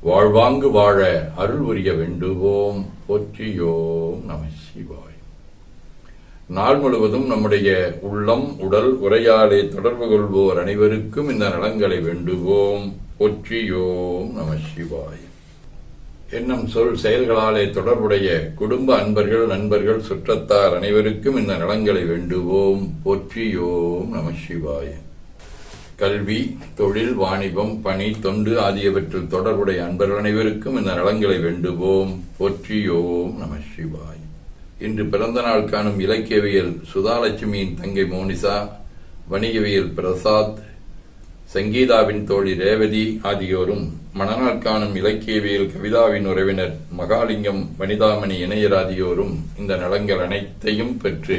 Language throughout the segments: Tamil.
வாழ்வாங்கு வாழ அருள் புரிய வேண்டுவோம். போற்றியோம் நம சிவாய். நாள் முழுவதும் நம்முடைய உள்ளம் உடல் உரையாடை தொடர்பு கொள்வோர் அனைவருக்கும் இந்த நலங்களை வேண்டுவோம். போற்றியோம் நம சிவாய். என்னும் சொல் செயல்களாலே தொடர்புடைய குடும்ப அன்பர்கள் நண்பர்கள் சுற்றத்தார் அனைவருக்கும் இந்த நலங்களை வேண்டுவோம். போற்றியோம் நம சிவாய். கல்வி தொழில் வாணிபம் பணி தொண்டு ஆகியவற்றில் தொடர்புடைய அன்பர்கள் அனைவருக்கும் இந்த நலங்களை வேண்டுவோம். போற்றியோம் நம சிவாய். இன்று பிறந்த நாள் காணும் இலக்கியவியல் சுதாலட்சுமியின் தங்கை மோனிசா வணிகவியல் பிரசாத் சங்கீதாவின் தோழி ரேவதி ஆகியோரும் மணநாள் காணும் இலக்கியவியல் கவிதாவின் உறவினர் மகாலிங்கம் வனிதாமணி இணையர் ஆகியோரும் இந்த நலங்கள் அனைத்தையும் பெற்று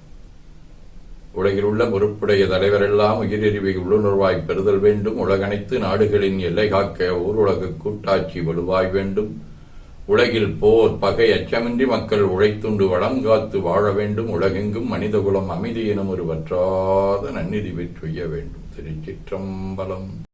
உலகில் உள்ள பொறுப்புடைய தலைவரெல்லாம் உயிரறிவை உள்ளுணர்வாய் பெறுதல் வேண்டும். உலகனைத்து நாடுகளின் எல்லை காக்க ஊருலக கூட்டாட்சி வலுவாய் வேண்டும். உலகில் போர் பகை அச்சமின்றி மக்கள் உழைத்துண்டு வளம் காத்து வாழ வேண்டும். உலகெங்கும் மனிதகுலம் அமைதி எனும் ஒரு வற்றாத நன்னிதி பெற்றுய வேண்டும். திருச்சிற்றம்பலம்.